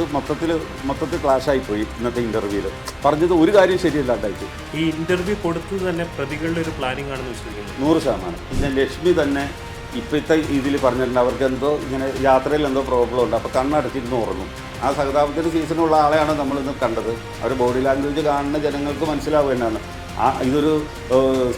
അത് മൊത്തത്തിൽ മൊത്തത്തിൽ ക്ലാഷ് പോയി ഇന്നത്തെ ഇന്റർവ്യൂൽ പറഞ്ഞത് ഒരു കാര്യം ശരിയല്ലാണ്ടായിട്ട് ഈ ഇന്റർവ്യൂ കൊടുത്തത് തന്നെ പ്രതികളുടെ ഒരു പ്ലാനിംഗ് ആണെന്ന് വിശ്വസിക്കുന്നു. നൂറ് ശതമാനം. പിന്നെ ലക്ഷ്മി തന്നെ ഇപ്പോഴത്തെ ഇതിൽ പറഞ്ഞിട്ടുണ്ട് അവർക്ക് എന്തോ ഇങ്ങനെ യാത്രയിൽ എന്തോ പ്രോബ്ലം ഉണ്ട് അപ്പോൾ കണ്ണടച്ചിരുന്ന് ഉറങ്ങും. ആ സഹതാപത്തിന്റെ സീസണുള്ള ആളെയാണ് നമ്മളിന്ന് കണ്ടത്. അവർ ബോഡി ലാംഗ്വേജ് കാണുന്ന ജനങ്ങൾക്ക് മനസ്സിലാവുക എന്നാണ് ഇതൊരു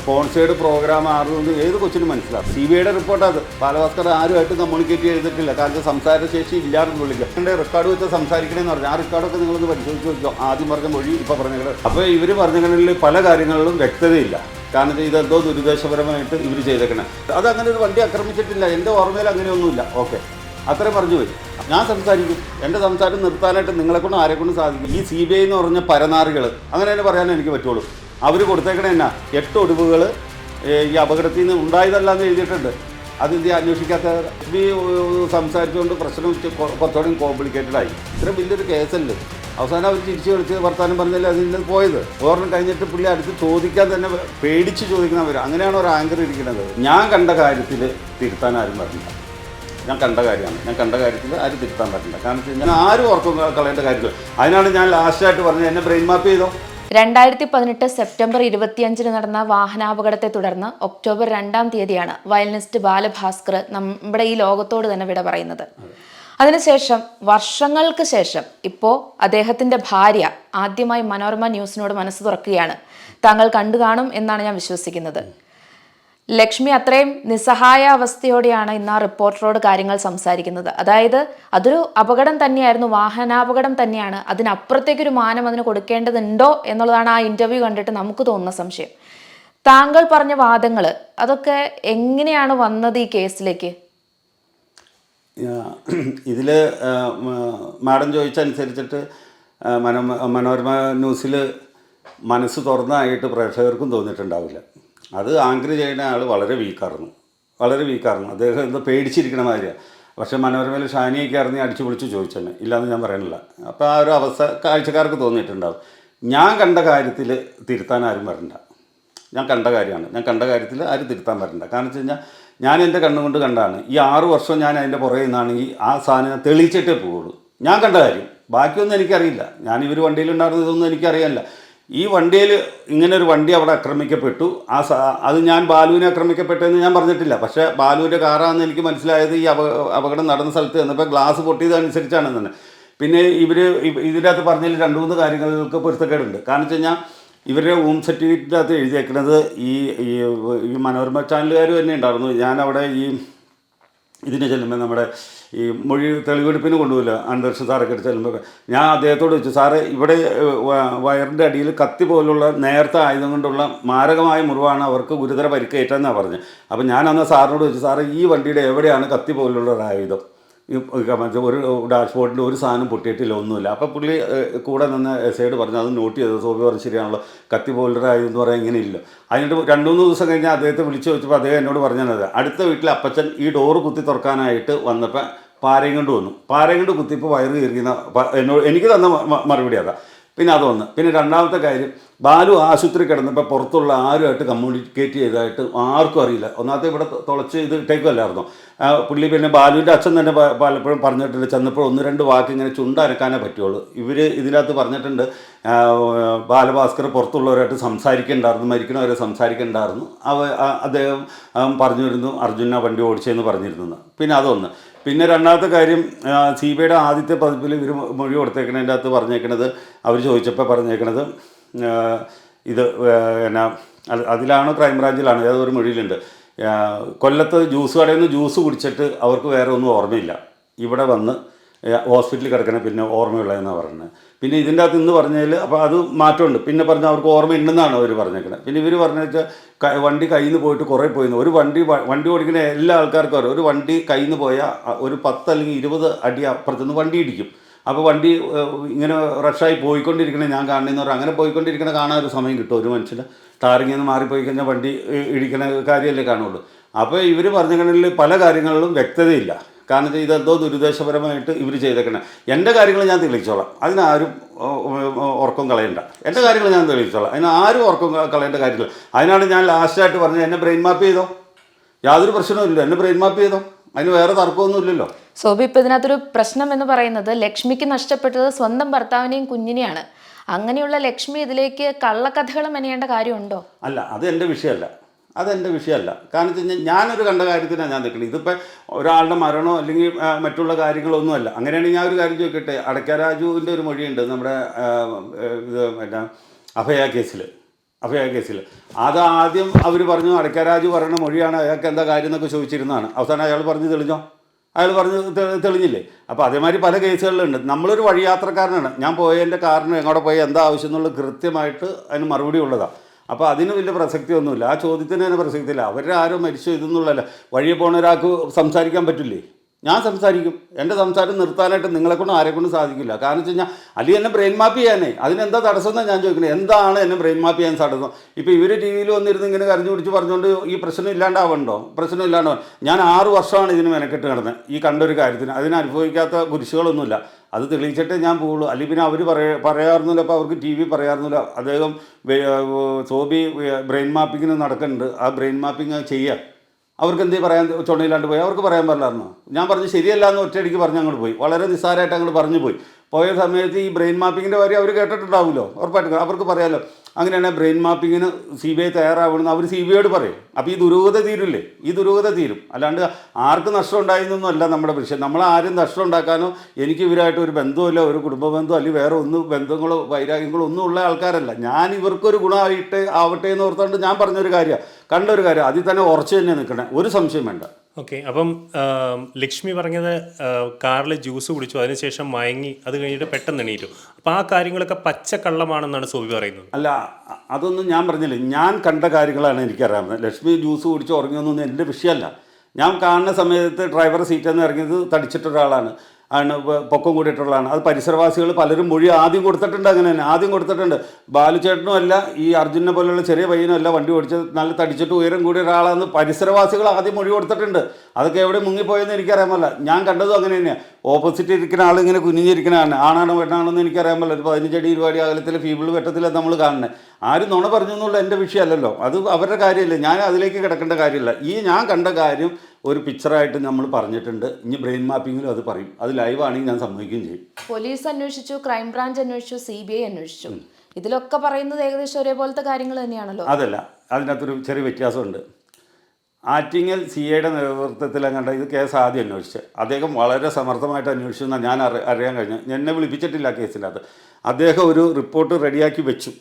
സ്പോൺസേഡ് പ്രോഗ്രാം ആണെന്ന് ഏത് കൊച്ചിനും മനസ്സിലാവും. സി ബി ഐയുടെ റിപ്പോർട്ട് അത്. ബാലഭാസ്കർ ആരുമായിട്ട് കമ്മ്യൂണിക്കേറ്റ് ചെയ്തിട്ടില്ല. കാരണം സംസാരശേഷി ഇല്ലാന്ന് വിളിക്കുക എന്റെ റെക്കോർഡ് വെച്ച് സംസാരിക്കണമെന്ന് പറഞ്ഞു ആ റെക്കോർഡൊക്കെ നിങ്ങളൊന്ന് പരിശോധിച്ച് നോക്കിയോ ആദ്യം പറഞ്ഞ മൊഴി ഇപ്പോൾ പറഞ്ഞത്. അപ്പോൾ ഇവർ പറഞ്ഞ പല കാര്യങ്ങളിലും വ്യക്തതയില്ല. കാരണം ഇതെന്തോ ദുരുദ്ദേശപരമായിട്ട് ഇവർ ചെയ്തേക്കണം. അത് അങ്ങനെ ഒരു വണ്ടി ആക്രമിച്ചിട്ടില്ല. എന്റെ ഓർമ്മയിൽ അങ്ങനെയൊന്നുമില്ല. ഓക്കെ. അത്രയും പറഞ്ഞു പോയി. ഞാൻ സംസാരിക്കും. എന്റെ സംസാരം നിർത്താനായിട്ട് നിങ്ങളെക്കൊണ്ട് ആരെക്കൊണ്ട് സാധിക്കും. ഈ സി ബി ഐ എന്ന് പറഞ്ഞ പരനാറികൾ അങ്ങനെ തന്നെ പറയാനേ എനിക്ക് പറ്റുള്ളൂ. അവർ കൊടുത്തേക്കണ എന്നാ? എട്ട് ഒടിവുകൾ ഈ അപകടത്തിൽ നിന്ന് ഉണ്ടായതല്ല എന്ന് എഴുതിയിട്ടുണ്ട്. അത് ഇത് അന്വേഷിക്കാത്ത ബി സംസാരിച്ചുകൊണ്ട് പ്രശ്നം കുറച്ചുകൂടി കോംപ്ലിക്കേറ്റഡ് ആയി. ഇത്രയും വലിയൊരു കേസല്ലേ അവസാനം അവർ തിരിച്ചു കളിച്ച് വർത്താനം പറഞ്ഞാൽ അതിൽ നിന്ന് പോയത്? ഓർമ്മ കഴിഞ്ഞിട്ട് പുള്ളി അടുത്ത് ചോദിക്കാൻ തന്നെ പേടിച്ച് ചോദിക്കുന്നവർ അങ്ങനെയാണ് ഒരു ആങ്കർ ഇരിക്കുന്നത്. ഞാൻ കണ്ട കാര്യത്തിൽ തിരുത്താൻ ആരും പറഞ്ഞില്ല. ഞാൻ കണ്ട കാര്യമാണ്. ഞാൻ കണ്ട കാര്യത്തിൽ ആരും തിരുത്താൻ പറ്റില്ല കാരണം ഞാൻ ആരും ഓർക്കും കളയേണ്ട കാര്യത്തിൽ അതിനാണ് ഞാൻ ലാസ്റ്റായിട്ട് പറഞ്ഞത്. എന്നെ ബ്രെയിൻ മാപ്പ് ചെയ്തോ? രണ്ടായിരത്തി പതിനെട്ട് സെപ്റ്റംബർ ഇരുപത്തിയഞ്ചിന് നടന്ന വാഹനാപകടത്തെ തുടർന്ന് ഒക്ടോബർ രണ്ടാം തീയതിയാണ് വയലിനിസ്റ്റ് ബാലഭാസ്കർ നമ്മുടെ ഈ ലോകത്തോട് തന്നെ വിട പറയുന്നത്. അതിനുശേഷം വർഷങ്ങൾക്ക് ശേഷം ഇപ്പോൾ അദ്ദേഹത്തിന്റെ ഭാര്യ ആദ്യമായി മനോരമ ന്യൂസിനോട് മനസ്സ് തുറക്കുകയാണ്. താങ്കൾ കണ്ടു കാണും എന്നാണ് ഞാൻ വിശ്വസിക്കുന്നത്. ലക്ഷ്മി അത്രയും നിസ്സഹായ അവസ്ഥയോടെയാണ് ഇന്ന് ആ റിപ്പോർട്ടറോട് കാര്യങ്ങൾ സംസാരിക്കുന്നത്. അതായത് അതൊരു അപകടം തന്നെയായിരുന്നു വാഹനാപകടം തന്നെയാണ്. അതിനപ്പുറത്തേക്കൊരു മാനം അതിന് കൊടുക്കേണ്ടതുണ്ടോ എന്നുള്ളതാണ് ആ ഇന്റർവ്യൂ കണ്ടിട്ട് നമുക്ക് തോന്നുന്ന സംശയം. താങ്കൾ പറഞ്ഞ വാദങ്ങൾ അതൊക്കെ എങ്ങനെയാണ് വന്നത് ഈ കേസിലേക്ക്? ഇതിൽ മാഡം ചോദിച്ചനുസരിച്ചിട്ട് മനോരമ ന്യൂസിൽ മനസ്സ് തുറന്നായിട്ട് പ്രേക്ഷകർക്കും തോന്നിയിട്ടുണ്ടാവില്ല. അത് ആങ്കർ ചെയ്യുന്ന ആൾ വളരെ വീക്കായിരുന്നു വളരെ വീക്കായിരുന്നു അദ്ദേഹം എന്തോ പേടിച്ചിരിക്കണ മാതിരിയാണ് പക്ഷേ മനോരമയിൽ ഷാനിയൊക്കെ അറിഞ്ഞ് അടിച്ചു പൊളിച്ച് ചോദിച്ചെന്നെ ഇല്ലാന്ന് ഞാൻ പറയണില്ല. അപ്പോൾ ആ ഒരു അവസ്ഥ കാഴ്ചക്കാർക്ക് തോന്നിയിട്ടുണ്ടാവും. ഞാൻ കണ്ട കാര്യത്തിൽ തിരുത്താൻ ആരും വരണ്ട. ഞാൻ കണ്ട കാര്യമാണ്. ഞാൻ കണ്ട കാര്യത്തിൽ ആരും തിരുത്താൻ വരണ്ട. കാരണം വെച്ച് കഴിഞ്ഞാൽ ഞാൻ എന്റെ കണ്ണുകൊണ്ട് കണ്ടാണ്. ഈ ആറു വർഷം ഞാൻ അതിന്റെ പുറകെ നിന്നാണെങ്കിൽ ആ സാധനം തെളിയിച്ചിട്ടേ പോവുള്ളൂ. ഞാൻ കണ്ട കാര്യം. ബാക്കിയൊന്നും എനിക്കറിയില്ല. ഞാൻ ഇവർ വണ്ടിയിലുണ്ടായിരുന്നതൊന്നും എനിക്കറിയാനില്ല. ഈ വണ്ടിയിൽ ഇങ്ങനെ ഒരു വണ്ടി അവിടെ ആക്രമിക്കപ്പെട്ടു. ആ അത് ഞാൻ ബാലുവിനെ ആക്രമിക്കപ്പെട്ടെന്ന് ഞാൻ പറഞ്ഞിട്ടില്ല. പക്ഷേ ബാലുവിന്റെ കാറാണെന്ന് എനിക്ക് മനസ്സിലായത് ഈ അപകടം നടന്ന സ്ഥലത്ത് ചെന്നപ്പോൾ ഗ്ലാസ് പൊട്ടിയതനുസരിച്ചാണ് തന്നെ പിന്നെ ഇവർ ഇതിന്റെ അകത്ത് പറഞ്ഞതിൽ രണ്ട് മൂന്ന് കാര്യങ്ങൾക്ക് പൊരുത്തക്കേടുണ്ട്. കാരണം വെച്ച് കഴിഞ്ഞാൽ ഇവരുടെ ഹോം സർട്ടിഫിക്കറ്റിന്റെ അകത്ത് എഴുതിയേക്കുന്നത് ഈ ഈ മനോരമ ചാനലുകാർ തന്നെ ഉണ്ടായിരുന്നു. ഞാനവിടെ ഈ ഇതിനെ ചെല്ലുമ്പോൾ നമ്മുടെ ഈ മൊഴി തെളിവെടുപ്പിന് കൊണ്ടുപോയില്ല അന്തരീക്ഷ സാറൊക്കെ എടുത്ത് ചെല്ലുമ്പോൾ ഞാൻ അദ്ദേഹത്തോട് ചോദിച്ചു സാറ് ഇവിടെ വയറിന്റെ അടിയിൽ കത്തി പോലുള്ള നേരത്തെ ആയുധം കൊണ്ടുള്ള മാരകമായ മുറിവാണ് അവർക്ക് ഗുരുതര പരിക്കേറ്റെന്നാണ് പറഞ്ഞത് അപ്പോൾ ഞാൻ അന്ന് സാറിനോട് ചോദിച്ചു സാറ് ഈ വണ്ടിയുടെ എവിടെയാണ് കത്തി പോലുള്ള ഒരു ആയുധം? ഒരു ഡാഷ്ബോർഡിൽ ഒരു സാധനം പൊട്ടിയിട്ടില്ല ഒന്നുമില്ല. അപ്പോൾ പുള്ളി കൂടെ നിന്ന് എസൈഡ് പറഞ്ഞു അത് നോട്ട് ചെയ്തത് സോഫി പറഞ്ഞു ശരിയാണല്ലോ. കത്തി പോലറായി എന്ന് പറയാൻ ഇങ്ങനെ ഇല്ല. അതിനിട്ട് രണ്ട് മൂന്ന് ദിവസം കഴിഞ്ഞാൽ അദ്ദേഹത്തെ വിളിച്ചു വെച്ചപ്പോൾ അദ്ദേഹം എന്നോട് പറഞ്ഞത് അടുത്ത വീട്ടിലെ അപ്പച്ചൻ ഈ ഡോറ് കുത്തി തുറക്കാനായിട്ട് വന്നപ്പോൾ പാരയും കൊണ്ട് വന്നു. പാരയും കൊണ്ട് കുത്തിയപ്പോൾ വയറ് കീറിയുന്ന എന്നോട് എനിക്ക് തന്ന മറുപടി അതാ. പിന്നെ അതൊന്ന് പിന്നെ രണ്ടാമത്തെ കാര്യം ബാലു ആശുപത്രി കിടന്നപ്പോൾ പുറത്തുള്ള ആരുമായിട്ട് കമ്മ്യൂണിക്കേറ്റ് ചെയ്തതായിട്ട് ആർക്കും അറിയില്ല. ഒന്നാമത്തെ ഇവിടെ തുളച്ച് ഇത് ഇട്ടേക്കുമല്ലായിരുന്നു പുള്ളി പിന്നെ ബാലുവിന്റെ അച്ഛൻ തന്നെ പലപ്പോഴും പറഞ്ഞിട്ടുണ്ട് ചെന്നപ്പോൾ ഒന്ന് രണ്ട് വാക്ക് ഇങ്ങനെ ചുണ്ടനക്കാനേ പറ്റുള്ളൂ. ഇവർ ഇതിനകത്ത് പറഞ്ഞിട്ടുണ്ട് ബാലഭാസ്കർ പുറത്തുള്ളവരായിട്ട് സംസാരിക്കണ്ടായിരുന്നു മരിക്കണവരെ സംസാരിക്കണ്ടായിരുന്നു. അവ അദ്ദേഹം പറഞ്ഞു വരുന്നു അർജുന വണ്ടി ഓടിച്ചതെന്ന് പറഞ്ഞിരുന്നു പിന്നെ അതൊന്ന് പിന്നെ രണ്ടാമത്തെ കാര്യം സി ബി ഐയുടെ ആദ്യത്തെ പതിപ്പിൽ ഇവർ മൊഴി കൊടുത്തേക്കണതിന്റെ അകത്ത് പറഞ്ഞേക്കണത് അവർ ചോദിച്ചപ്പോൾ പറഞ്ഞേക്കണത് ഇത് എന്നാ അത് അതിലാണോ ക്രൈംബ്രാഞ്ചിലാണോ ഏതോ ഒരു മൊഴിയിലുണ്ട് കൊല്ലത്ത് ജ്യൂസ് കടയിൽ നിന്ന് ജ്യൂസ് കുടിച്ചിട്ട് അവർക്ക് വേറെ ഒന്നും ഓർമ്മയില്ല. ഇവിടെ വന്ന് ഹോസ്പിറ്റലിൽ കിടക്കണ പിന്നെ ഓർമ്മയുള്ളതെന്നാണ് പറയുന്നത് പിന്നെ ഇതിന്റെ അകത്ത് ഇന്ന് പറഞ്ഞതിൽ അപ്പോൾ അത് മാറ്റമുണ്ട്. പിന്നെ പറഞ്ഞ അവർക്ക് ഓർമ്മയുണ്ടെന്നാണ് അവർ പറഞ്ഞേക്കുന്നത് പിന്നെ ഇവർ പറഞ്ഞു വെച്ചാൽ വണ്ടി കയ്യിൽ നിന്ന് പോയിട്ട് കുറേ പോയിരുന്നു. ഒരു വണ്ടി വണ്ടി ഓടിക്കുന്ന എല്ലാ ആൾക്കാർക്കും അറിയാം. ഒരു വണ്ടി കയ്യിൽ നിന്ന് പോയാൽ ഒരു പത്ത് അല്ലെങ്കിൽ ഇരുപത് അടി അപ്പുറത്തുനിന്ന് വണ്ടി ഇടിക്കും. അപ്പോൾ വണ്ടി ഇങ്ങനെ റഷായി പോയിക്കൊണ്ടിരിക്കണേ ഞാൻ പറഞ്ഞാൽ അങ്ങനെ പോയിക്കൊണ്ടിരിക്കണ കാണാൻ ഒരു സമയം കിട്ടും. ഒരു മനുഷ്യന് ടാറിങ്ങിൽ നിന്ന് മാറിപ്പോയി കഴിഞ്ഞാൽ വണ്ടി ഇടിക്കണ കാര്യമല്ലേ കാണുള്ളൂ. അപ്പോൾ ഇവർ പറഞ്ഞ പല കാര്യങ്ങളിലും വ്യക്തതയില്ല. കാരണം ഇതെന്തോ ദുരുദ്ദേശപരമായിട്ട് ഇവർ ചെയ്തേക്കണേ. എന്റെ കാര്യങ്ങൾ ഞാൻ തെളിയിച്ചോളാം. അതിനാരും ഉറക്കം കളയണ്ട. എന്റെ കാര്യങ്ങൾ ഞാൻ തെളിയിച്ചോളാം. അതിന് ആരും ഉറക്കം കളയേണ്ട കാര്യമില്ല. അതിനാണ് ഞാൻ ലാസ്റ്റായിട്ട് പറഞ്ഞത് എന്നെ ബ്രെയിൻ മാപ്പ് ചെയ്തോ? യാതൊരു പ്രശ്നവും ഇല്ല. എന്നെ ബ്രെയിൻ മാപ്പ് ചെയ്തോ? അതിന് വേറെ തർക്കമൊന്നും ഇല്ലല്ലോ. സോബി ഇപ്പം ഇതിനകത്തൊരു പ്രശ്നം എന്ന് പറയുന്നത് ലക്ഷ്മിക്ക് നഷ്ടപ്പെട്ടത് സ്വന്തം ഭർത്താവിനെയും കുഞ്ഞിനെയാണ്. അങ്ങനെയുള്ള ലക്ഷ്മി ഇതിലേക്ക് കള്ളക്കഥകൾ മെനയേണ്ട കാര്യമുണ്ടോ? അല്ല അത് എന്റെ വിഷയമല്ല. അതെന്റെ വിഷയമല്ല. കാരണം വെച്ച് കഴിഞ്ഞാൽ ഞാനൊരു കണ്ട കാര്യത്തിനാണ് ഞാൻ നിൽക്കുന്നത് ഇതിപ്പോൾ ഒരാളുടെ മരണമോ അല്ലെങ്കിൽ മറ്റുള്ള കാര്യങ്ങളൊന്നുമല്ല അങ്ങനെയാണെങ്കിൽ ഞാൻ ഒരു കാര്യം ചോദിക്കട്ടെ? അടക്കരാജുവിന്റെ ഒരു മൊഴിയുണ്ട് നമ്മുടെ ഇത് പിന്നെ അഭയ കേസിൽ അഭയ കേസിൽ അത് ആദ്യം അവർ പറഞ്ഞു അടക്കരാജു പറയുന്ന മൊഴിയാണ് അയാൾക്ക് എന്താ കാര്യം എന്നൊക്കെ ചോദിച്ചിരുന്നതാണ്. അവസാനം അയാൾ പറഞ്ഞ് തെളിഞ്ഞോ? അയാൾ പറഞ്ഞ് തെളിഞ്ഞില്ലേ? അപ്പോൾ അതേമാതിരി പല കേസുകളിലുണ്ട്. നമ്മളൊരു വഴിയാത്രക്കാരനാണ്. ഞാൻ പോയതിന്റെ കാരണം എങ്ങോട്ട് പോയി എന്താ ആവശ്യം എന്നുള്ളത് കൃത്യമായിട്ട് അതിന് മറുപടി ഉള്ളതാണ് അപ്പോൾ അതിന് വലിയ പ്രസക്തി ഒന്നുമില്ല ആ ചോദ്യത്തിന് തന്നെ പ്രസക്തിയില്ല. അവരുടെ ആരും മരിച്ചു ഇതെന്നുള്ളതല്ല. വഴിയെ പോണ ഒരാൾക്ക് സംസാരിക്കാൻ പറ്റില്ലേ? ഞാൻ സംസാരിക്കും. എന്റെ സംസാരം നിർത്താനായിട്ട് നിങ്ങളെ ആരെക്കൊണ്ടും ആരെ കൊണ്ടും സാധിക്കില്ല. കാരണം വെച്ച് കഴിഞ്ഞാൽ അല്ലെങ്കിൽ എന്നെ ബ്രെയിൻ മാപ്പ് ചെയ്യാനേ. അതിനെന്താ തടസ്സം എന്നാണ് ഞാൻ ചോദിക്കുന്നത് എന്താണ് എന്നെ ബ്രെയിൻ മാപ്പ് ചെയ്യാൻ തടസ്സം? ഇപ്പോൾ ഇവർ ടി വിയിൽ വന്നിരുന്ന് ഇങ്ങനെ കരഞ്ഞു പിടിച്ച് പറഞ്ഞുകൊണ്ട് ഈ പ്രശ്നം ഇല്ലാണ്ടാവണ്ടോ? പ്രശ്നം ഇല്ലാണ്ടാവും ഞാൻ ആറ് വർഷമാണ് ഇതിന് മെനക്കെട്ട് കിടന്നത് ഈ കണ്ടൊരു കാര്യത്തിന്. അതിന് അനുഭവിക്കാത്ത കുരിശുകളൊന്നുമില്ല. അത് തെളിയിച്ചിട്ടേ ഞാൻ പോകുള്ളൂ അല്ലെങ്കിൽ പിന്നെ അവർ പറയ പറയാറുന്നില്ല അപ്പോൾ അവർക്ക് ടി വി പറയാറുന്നില്ല. അദ്ദേഹം സോബി ബ്രെയിൻ മാപ്പിങ്ങിന് നടക്കുന്നുണ്ട്. ആ ബ്രെയിൻ മാപ്പിങ് ചെയ്യുക അവർക്ക് എന്തേ പറയാൻ ചുണയില്ലാണ്ട് പോയി. അവർക്ക് പറയാൻ പറ്റില്ലായിരുന്നു ഞാൻ പറഞ്ഞു ശരിയല്ല എന്ന് ഒറ്റയടിക്ക് പറഞ്ഞ് അങ്ങോട്ട് പോയി. വളരെ നിസ്സാരമായിട്ട് അങ്ങോട്ട് പറഞ്ഞു പോയി. പോയ സമയത്ത് ഈ ബ്രെയിൻ മാപ്പിങ്ങിന്റെ കാര്യം അവർ കേട്ടിട്ടുണ്ടാവുമല്ലോ. ഉറപ്പായിട്ട്. അവർക്ക് പറയാമല്ലോ അങ്ങനെയാണെങ്കിൽ ബ്രെയിൻ മാപ്പിങ്ങിന് സി ബി ഐ തയ്യാറാവണമെന്ന് അവർ സി ബി ഐയോട് പറയും. അപ്പോൾ ഈ ദുരൂഹത തീരില്ലേ? ഈ ദുരൂഹത തീരും. അല്ലാണ്ട് ആർക്ക് നഷ്ടം ഉണ്ടായിരുന്നൊന്നും അല്ല നമ്മുടെ വിഷയം. നമ്മൾ ആരും നഷ്ടം ഉണ്ടാക്കാനോ എനിക്ക് ഇവരായിട്ട് ഒരു ബന്ധമില്ല ഒരു കുടുംബ ബന്ധമോ അല്ലെങ്കിൽ വേറെ ഒന്നും ബന്ധങ്ങളോ വൈരാഗ്യങ്ങളോ ഒന്നും ഉള്ള ആൾക്കാരല്ല. ഞാൻ ഇവർക്കൊരു ഗുണമായിട്ട് ആവട്ടെ എന്ന് ഓർത്തുകൊണ്ട് ഞാൻ പറഞ്ഞൊരു കാര്യമാണ് കണ്ടൊരു കാര്യം അതിൽ തന്നെ ഉറച്ചു തന്നെ നിൽക്കണേ. ഒരു സംശയം വേണ്ട. ഓക്കെ അപ്പം ലക്ഷ്മി പറഞ്ഞത് കാറിൽ ജ്യൂസ് കുടിച്ചു അതിനുശേഷം മയങ്ങി അത് കഴിഞ്ഞിട്ട് പെട്ടെന്ന് എണീറ്റു. അപ്പം ആ കാര്യങ്ങളൊക്കെ പച്ചക്കള്ളമാണെന്നാണ് സോബി പറയുന്നത്. അല്ല അതൊന്നും ഞാൻ പറഞ്ഞില്ല. ഞാൻ കണ്ട കാര്യങ്ങളാണ് എനിക്കറിയാവുന്നത് ലക്ഷ്മി ജ്യൂസ് കുടിച്ച് ഉറങ്ങിയൊന്നും എന്റെ വിഷയമല്ല. ഞാൻ കാണുന്ന സമയത്ത് ഡ്രൈവർ സീറ്റിൽ നിന്ന് ഇറങ്ങിയത് തടിച്ചിട്ട ഒരാളാണ്. ആണ് പൊക്കം കൂടിയിട്ടുള്ളതാണ്. അത് പരിസരവാസികൾ പലരും മൊഴി ആദ്യം കൊടുത്തിട്ടുണ്ട് അങ്ങനെ തന്നെ ആദ്യം കൊടുത്തിട്ടുണ്ട്. ബാലുചേട്ടനും അല്ല ഈ അർജുനെ പോലെയുള്ള ചെറിയ പയ്യനും അല്ല വണ്ടി ഓടിച്ചത് നല്ല തടിച്ചിട്ട് ഉയരം കൂടിയ ഒരാളാണെന്ന് പരിസരവാസികൾ ആദ്യം മൊഴി കൊടുത്തിട്ടുണ്ട്. അതൊക്കെ എവിടെ മുങ്ങിപ്പോയെന്ന് എനിക്കറിയാമല്ല. ഞാൻ കണ്ടതും അങ്ങനെ തന്നെയാണ് ഓപ്പോസിറ്റ് ഇരിക്കുന്ന ആൾ ഇങ്ങനെ ആണാണോ പെണ്ണാണോ എന്ന് എനിക്കറിയാമല്ലോ. ഒരു പതിനഞ്ചടി ഇരുപടി അകലത്തിൽ ഫീബിൾ വെട്ടത്തിലാണ് നമ്മൾ കാണുന്നത് ആരും നുണ പറഞ്ഞു എന്നുള്ള എന്റെ വിഷയമല്ലല്ലോ. അത് അവരുടെ കാര്യമല്ല. ഞാൻ അതിലേക്ക് കിടക്കേണ്ട കാര്യമില്ല. ഈ ഞാൻ കണ്ട കാര്യം ഒരു പിക്ചറായിട്ട് നമ്മൾ പറഞ്ഞിട്ടുണ്ട്. ഇനി ബ്രെയിൻ മാപ്പിങ്ങിലും അത് പറയും. അത് ലൈവാണെങ്കിൽ ഞാൻ സമ്മതിക്കുകയും ചെയ്യും. പോലീസ് അന്വേഷിച്ചു ക്രൈംബ്രാഞ്ച് അന്വേഷിച്ചു സി ബി ഐ അന്വേഷിച്ചു. ഇതിലൊക്കെ പറയുന്നത് ഏകദേശം ഒരേപോലത്തെ കാര്യങ്ങൾ തന്നെയാണല്ലോ. അതല്ല അതിനകത്തൊരു ചെറിയ വ്യത്യാസമുണ്ട്. ആറ്റിങ്ങൽ സി ഐയുടെ നേതൃത്വത്തിൽ അങ്ങോട്ട് ഇത് കേസ് ആദ്യം അന്വേഷിച്ച്. അദ്ദേഹം വളരെ സമർത്ഥമായിട്ട് അന്വേഷിച്ചു എന്നാൽ ഞാൻ അറി അറിയാൻ കഴിഞ്ഞു എന്നെ വിളിപ്പിച്ചിട്ടില്ല കേസിനകത്ത്. അദ്ദേഹം ഒരു റിപ്പോർട്ട് റെഡിയാക്കി വെച്ചു.